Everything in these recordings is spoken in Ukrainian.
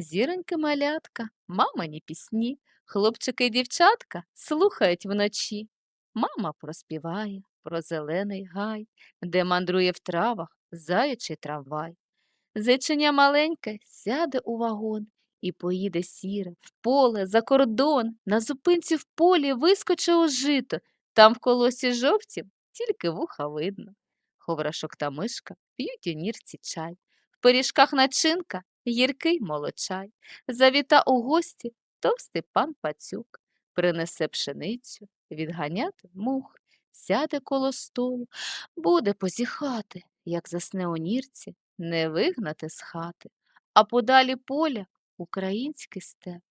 Зіроньки малятка, мамині пісні, хлопчики і дівчатка слухають вночі. Мама проспіває про зелений гай, де мандрує в травах заячий трамвай. Зайчиня маленьке сяде у вагон і поїде сіре в поле за кордон. На зупинці в полі вискоче у жито, там в колосі жовтім тільки вуха видно. Ховрашок та мишка п'ють у нірці чай. В пиріжках начинка гіркий молочай. Завіта у гості товстий пан пацюк. Принесе пшеницю, відганяти мух, сяде коло столу, буде позіхати, як засне у нірці, не вигнати з хати. А подалі поля український степ.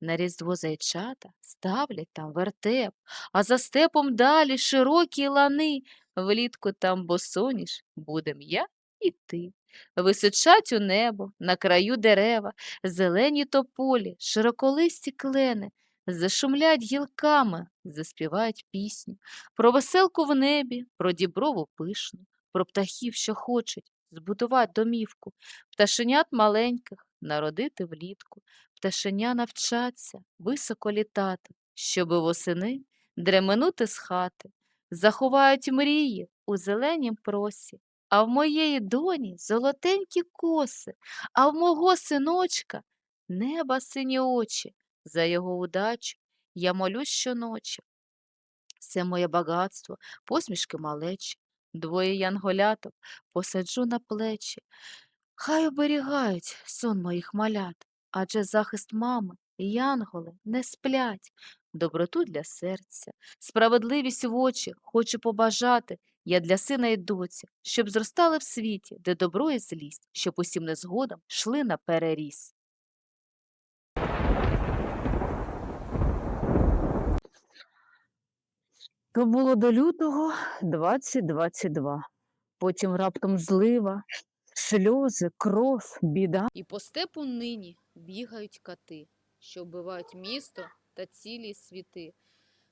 На різдво зайчата ставлять там вертеп, а за степом далі широкі лани. Влітку там босоніж будем я і ти. Височать у небо, на краю дерева, зелені тополі, широколисті клени, зашумлять гілками, заспівають пісню. Про веселку в небі, про діброву пишну, про птахів, що хочуть збудувати домівку, пташенят маленьких народити влітку, пташеня навчаться високо літати, щоби восени дременути з хати, заховають мрії у зеленім просі, а в моєї доні золотенькі коси, а в мого синочка неба сині очі. За його удачу я молюсь щоночі. Все моє багатство, посмішки малечі, двоє янголяток посаджу на плечі. Хай оберігають сон моїх малят, адже захист мами янголи не сплять. Доброту для серця, справедливість в очі хочу побажати я для сина і доці, щоб зростали в світі, де добро і злість, щоб усім незгодам йшли на переріс. То було до лютого 2022. Потім раптом злива, сльози, кров, біда. І по степу нині бігають кати, що вбивають місто та цілі світи.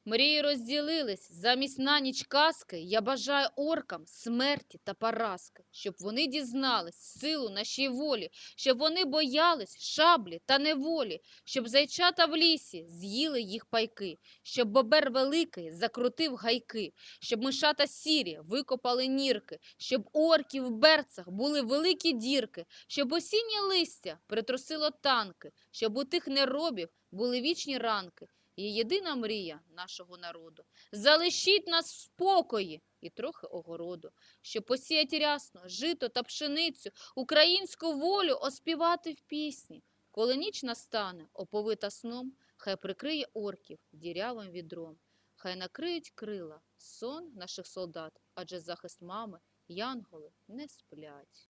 Мрії розділились замість на ніч казки. Я бажаю оркам смерті та поразки, щоб вони дізнались силу нашій волі, щоб вони боялись шаблі та неволі, щоб зайчата в лісі з'їли їх пайки, щоб бобер великий закрутив гайки, щоб мишата сірі викопали нірки, щоб орків в берцах були великі дірки, щоб осіннє листя притрусило танки, щоб у тих неробів були вічні ранки. Є єдина мрія нашого народу. Залишіть нас в спокої і трохи огороду, щоб посіять рясно жито та пшеницю, українську волю оспівати в пісні. Коли ніч настане, оповита сном, хай прикриє орків дірявим відром, хай накриють крила сон наших солдат, адже захист мами, янголи не сплять.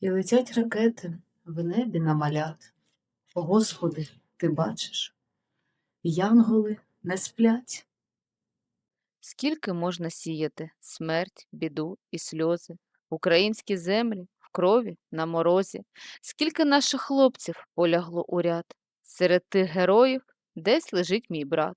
І летять ракети в небі на малят. О, Господи, ти бачиш? Янголи не сплять. Скільки можна сіяти смерть, біду і сльози, українські землі в крові на морозі, скільки наших хлопців полягло у ряд, серед тих героїв десь лежить мій брат.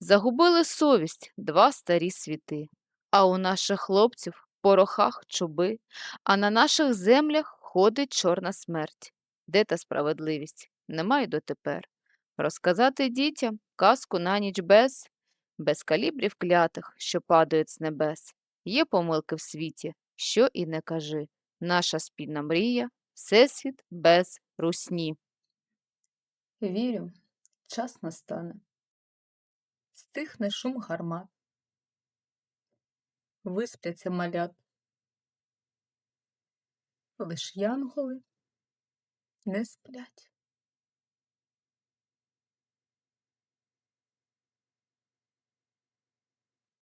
Загубили совість два старі світи, а у наших хлопців в порохах чуби, а на наших землях ходить чорна смерть. Де та справедливість? Немає дотепер. Розказати дітям казку на ніч без без калібрів клятих, що падають з небес. Є помилки в світі, що і не кажи. Наша спільна мрія всесвіт без русні. Вірю, час настане. Стихне шум гармат. Виспляться малят. Лиш янголи не сплять.